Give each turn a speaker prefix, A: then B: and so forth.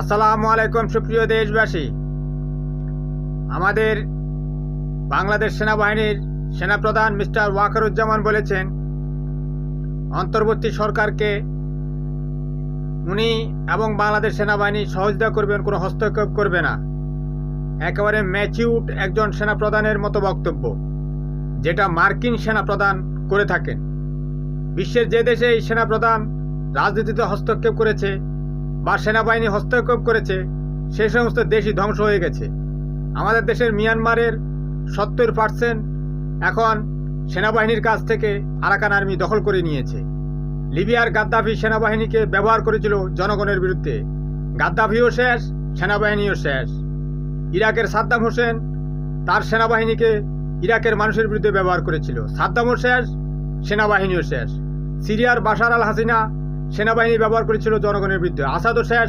A: আসসালামু আলাইকুম, সুপ্রিয় দেশবাসী। আমাদের বাংলাদেশ সেনাবাহিনীর সেনাপ্রধান মিস্টার ওয়াকারুজ্জামান বলেছেন, অন্তর্বর্তী সরকারকে উনি এবং বাংলাদেশ সেনাবাহিনী সহযোগিতা করবেন, কোনো হস্তক্ষেপ করবে না। একেবারে ম্যাচিউড একজন সেনাপ্রধানের মতো বক্তব্য, যেটা মার্কিন সেনাপ্রধান করে থাকেন। বিশ্বের যে দেশে এই সেনাপ্রধান রাজনীতিতে হস্তক্ষেপ করেছে বা সেনাবাহিনী হস্তক্ষেপ করেছে সেই সমস্ত দেশই ধ্বংস হয়ে গেছে। আমাদের দেশের মিয়ানমারের সত্তর পার্সেন্ট এখন সেনাবাহিনীর কাছ থেকে আরাকান আর্মি দখল করে নিয়েছে। লিবিয়ার গাদ্দাফি সেনাবাহিনীকে ব্যবহার করেছিল জনগণের বিরুদ্ধে। গাদ্দাফিও শেষ, সেনাবাহিনীও শেষ। ইরাকের সাদ্দাম হোসেন তার সেনাবাহিনীকে ইরাকের মানুষের বিরুদ্ধে ব্যবহার করেছিল। সাদ্দামও শেষ, সেনাবাহিনীও শেষ। সিরিয়ার বাশার আল হাসিনা সেনাবাহিনী ব্যবহার করেছিল জনগণের বিরুদ্ধে। আসাদ শেষ